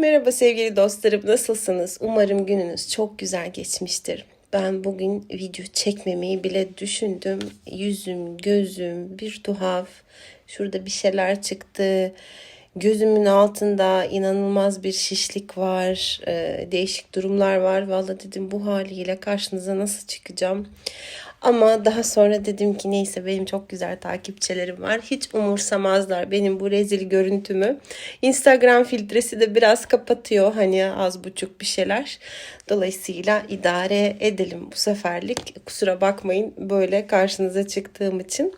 Merhaba sevgili dostlarım nasılsınız? Umarım gününüz çok güzel geçmiştir. Ben bugün video çekmemeyi bile düşündüm. Yüzüm, gözüm bir tuhaf. Şurada bir şeyler çıktı. Gözümün altında inanılmaz bir şişlik var. Ee, değişik durumlar var. Vallahi dedim bu haliyle karşınıza nasıl çıkacağım? Ama daha sonra dedim ki neyse benim çok güzel takipçilerim var. Hiç umursamazlar benim bu rezil görüntümü. Instagram filtresi de biraz kapatıyor hani az buçuk bir şeyler. Dolayısıyla idare edelim bu seferlik. Kusura bakmayın böyle karşınıza çıktığım için.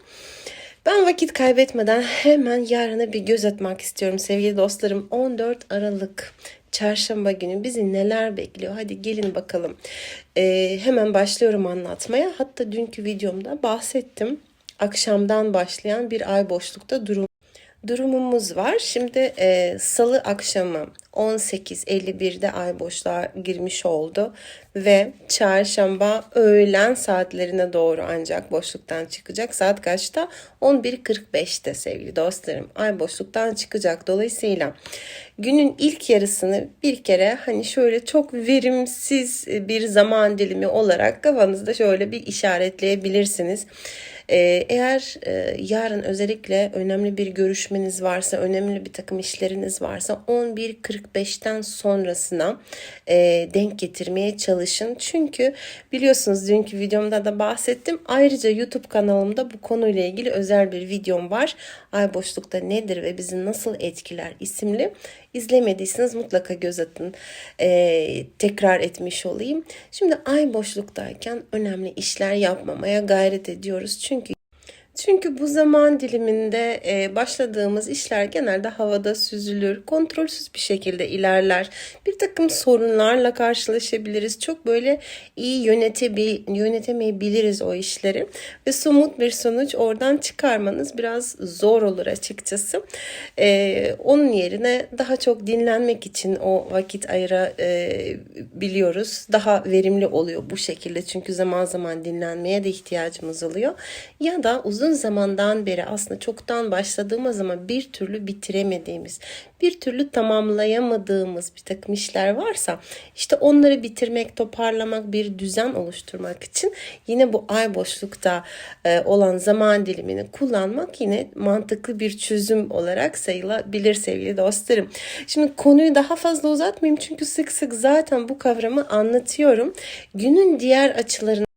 Ben vakit kaybetmeden hemen yarına bir göz atmak istiyorum sevgili dostlarım. 14 Aralık çarşamba günü bizi neler bekliyor? Hadi gelin bakalım. Ee, hemen başlıyorum anlatmaya. Hatta dünkü videomda bahsettim. Akşamdan başlayan bir ay boşlukta durum durumumuz var. Şimdi e, salı akşamı 18.51'de ay boşluğa girmiş oldu ve çarşamba öğlen saatlerine doğru ancak boşluktan çıkacak. Saat kaçta? 11.45'te sevgili dostlarım. Ay boşluktan çıkacak. Dolayısıyla günün ilk yarısını bir kere hani şöyle çok verimsiz bir zaman dilimi olarak kafanızda şöyle bir işaretleyebilirsiniz. Ee, eğer e, yarın özellikle önemli bir görüşmeniz varsa, önemli bir takım işleriniz varsa 11.45'ten sonrasına e, denk getirmeye çalışın. Çünkü biliyorsunuz dünkü videomda da bahsettim. Ayrıca YouTube kanalımda bu konuyla ilgili özel bir videom var. Ay boşlukta nedir ve bizi nasıl etkiler isimli. İzlemediyseniz mutlaka göz atın. Ee, tekrar etmiş olayım. Şimdi ay boşluktayken önemli işler yapmamaya gayret ediyoruz. Çünkü çünkü bu zaman diliminde e, başladığımız işler genelde havada süzülür, kontrolsüz bir şekilde ilerler. Bir takım sorunlarla karşılaşabiliriz. Çok böyle iyi yönetebil yönetemeyebiliriz o işleri ve somut bir sonuç oradan çıkarmanız biraz zor olur açıkçası. E, onun yerine daha çok dinlenmek için o vakit ayırabiliyoruz. Daha verimli oluyor bu şekilde çünkü zaman zaman dinlenmeye de ihtiyacımız oluyor. Ya da uzun uzun zamandan beri aslında çoktan başladığımız ama bir türlü bitiremediğimiz, bir türlü tamamlayamadığımız bir takım işler varsa işte onları bitirmek, toparlamak, bir düzen oluşturmak için yine bu ay boşlukta e, olan zaman dilimini kullanmak yine mantıklı bir çözüm olarak sayılabilir sevgili dostlarım. Şimdi konuyu daha fazla uzatmayayım çünkü sık sık zaten bu kavramı anlatıyorum. Günün diğer açılarını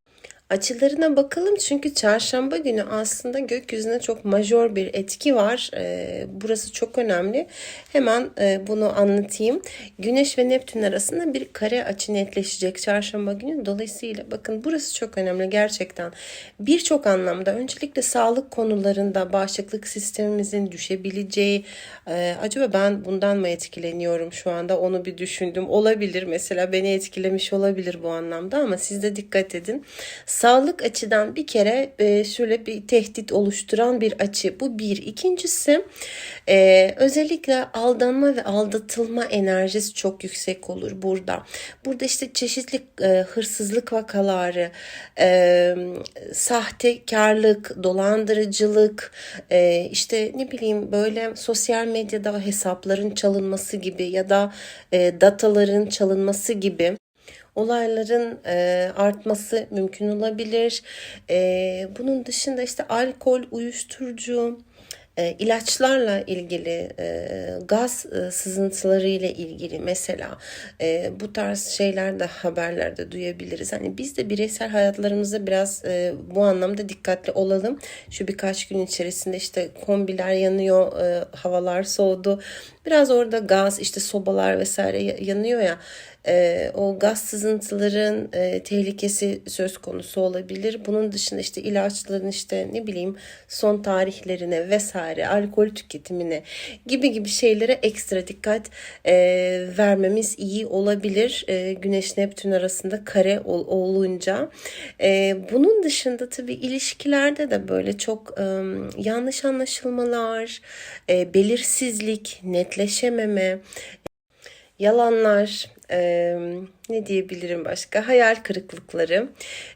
Açılarına bakalım çünkü çarşamba günü aslında gökyüzüne çok majör bir etki var. Ee, burası çok önemli. Hemen e, bunu anlatayım. Güneş ve Neptün arasında bir kare açı netleşecek çarşamba günü. Dolayısıyla bakın burası çok önemli gerçekten. Birçok anlamda öncelikle sağlık konularında bağışıklık sistemimizin düşebileceği e, acaba ben bundan mı etkileniyorum şu anda onu bir düşündüm. Olabilir mesela beni etkilemiş olabilir bu anlamda ama siz de dikkat edin Sağlık açıdan bir kere e, şöyle bir tehdit oluşturan bir açı. Bu bir. İkincisi e, özellikle aldanma ve aldatılma enerjisi çok yüksek olur burada. Burada işte çeşitli e, hırsızlık vakaları, e, sahtekarlık, dolandırıcılık, işte ne bileyim böyle sosyal medyada hesapların çalınması gibi ya da dataların çalınması gibi olayların e, artması mümkün olabilir. E, bunun dışında işte alkol, uyuşturucu, e, ilaçlarla ilgili e, gaz e, sızıntıları ile ilgili mesela e, bu tarz şeyler de haberlerde duyabiliriz. Hani biz de bireysel hayatlarımızda biraz e, bu anlamda dikkatli olalım. Şu birkaç gün içerisinde işte kombiler yanıyor, e, havalar soğudu. Biraz orada gaz işte sobalar vesaire yanıyor ya e, o gaz sızıntıların e, tehlikesi söz konusu olabilir. Bunun dışında işte ilaçların işte ne bileyim son tarihlerine vesaire alkol tüketimine gibi gibi şeylere ekstra dikkat e, vermemiz iyi olabilir. E, Güneş Neptün arasında kare ol, olunca. E, bunun dışında tabii ilişkilerde de böyle çok e, yanlış anlaşılmalar, e, belirsizlik, netleşememe, yalanlar, e, ne diyebilirim başka hayal kırıklıkları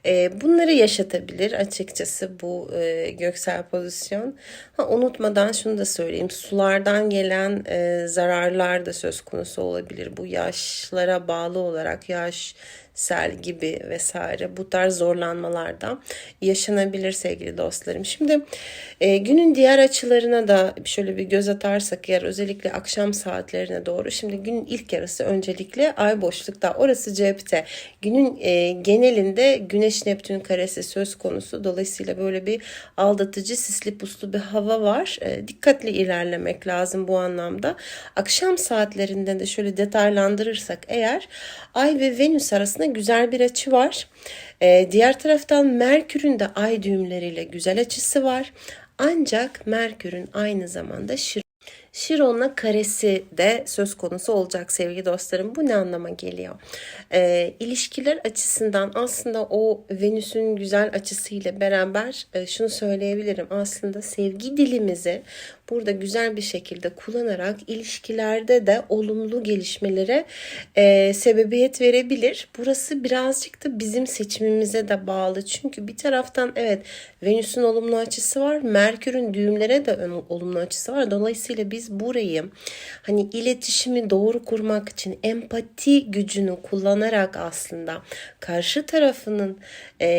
e, bunları yaşatabilir açıkçası bu e, göksel pozisyon. Ha, unutmadan şunu da söyleyeyim sulardan gelen e, zararlar da söz konusu olabilir. Bu yaşlara bağlı olarak yaş sel gibi vesaire bu tarz zorlanmalarda yaşanabilir sevgili dostlarım. Şimdi e, günün diğer açılarına da şöyle bir göz atarsak eğer özellikle akşam saatlerine doğru. Şimdi günün ilk yarısı öncelikle ay boşlukta orası cepte. Günün e, genelinde güneş neptün karesi söz konusu. Dolayısıyla böyle bir aldatıcı sisli puslu bir hava var. E, dikkatli ilerlemek lazım bu anlamda. Akşam saatlerinde de şöyle detaylandırırsak eğer ay ve venüs arasında güzel bir açı var. Ee, diğer taraftan Merkür'ün de ay düğümleriyle güzel açısı var. Ancak Merkür'ün aynı zamanda Şir Şiron'la karesi de söz konusu olacak sevgili dostlarım. Bu ne anlama geliyor? Ee, ilişkiler açısından aslında o Venüs'ün güzel açısıyla beraber e, şunu söyleyebilirim. Aslında sevgi dilimizi burada güzel bir şekilde kullanarak ilişkilerde de olumlu gelişmelere e, sebebiyet verebilir. Burası birazcık da bizim seçimimize de bağlı. Çünkü bir taraftan evet Venüs'ün olumlu açısı var. Merkür'ün düğümlere de olumlu açısı var. Dolayısıyla biz burayı hani iletişimi doğru kurmak için empati gücünü kullanarak aslında karşı tarafının e,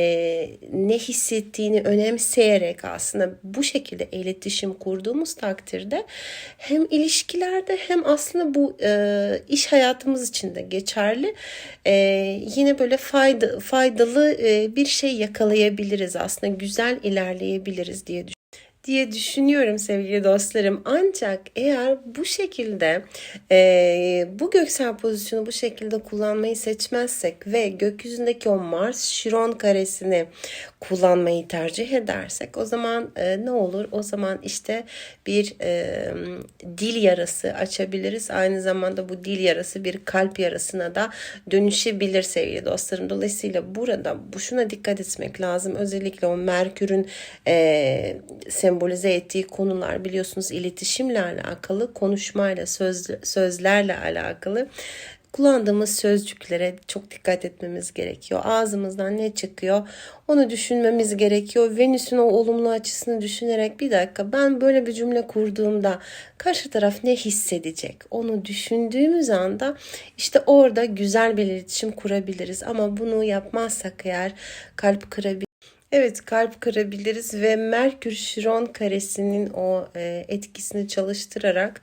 ne hissettiğini önemseyerek aslında bu şekilde iletişim kurduğumuz takdirde hem ilişkilerde hem aslında bu e, iş hayatımız için de geçerli. E, yine böyle fayda, faydalı e, bir şey yakalayabiliriz aslında güzel ilerleyebiliriz diye düşünüyorum diye düşünüyorum sevgili dostlarım. Ancak eğer bu şekilde e, bu göksel pozisyonu bu şekilde kullanmayı seçmezsek ve gökyüzündeki o Mars Şiron karesini kullanmayı tercih edersek o zaman e, ne olur? O zaman işte bir e, dil yarası açabiliriz. Aynı zamanda bu dil yarası bir kalp yarasına da dönüşebilir sevgili dostlarım. Dolayısıyla burada bu şuna dikkat etmek lazım. Özellikle o Merkür'ün e, sembolize ettiği konular biliyorsunuz iletişimle alakalı, konuşmayla, söz, sözlerle alakalı kullandığımız sözcüklere çok dikkat etmemiz gerekiyor. Ağzımızdan ne çıkıyor onu düşünmemiz gerekiyor. Venüs'ün o olumlu açısını düşünerek bir dakika ben böyle bir cümle kurduğumda karşı taraf ne hissedecek? Onu düşündüğümüz anda işte orada güzel bir iletişim kurabiliriz. Ama bunu yapmazsak eğer kalp kırabiliriz Evet kalp kırabiliriz ve Merkür Şiron karesinin o e, etkisini çalıştırarak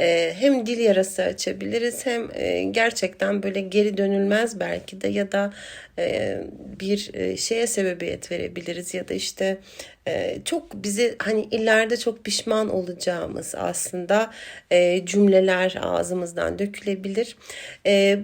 e, hem dil yarası açabiliriz hem e, gerçekten böyle geri dönülmez belki de ya da e, bir şeye sebebiyet verebiliriz ya da işte çok bizi hani ileride çok pişman olacağımız aslında cümleler ağzımızdan dökülebilir.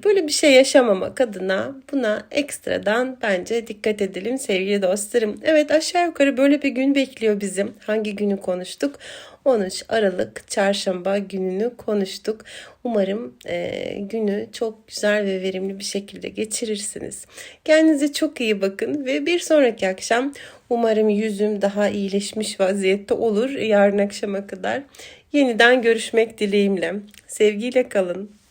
Böyle bir şey yaşamamak adına buna ekstradan bence dikkat edelim sevgili dostlarım. Evet aşağı yukarı böyle bir gün bekliyor bizim. Hangi günü konuştuk? 13 Aralık çarşamba gününü konuştuk. Umarım e, günü çok güzel ve verimli bir şekilde geçirirsiniz. Kendinize çok iyi bakın ve bir sonraki akşam umarım yüzüm daha iyileşmiş vaziyette olur yarın akşama kadar. Yeniden görüşmek dileğimle. Sevgiyle kalın.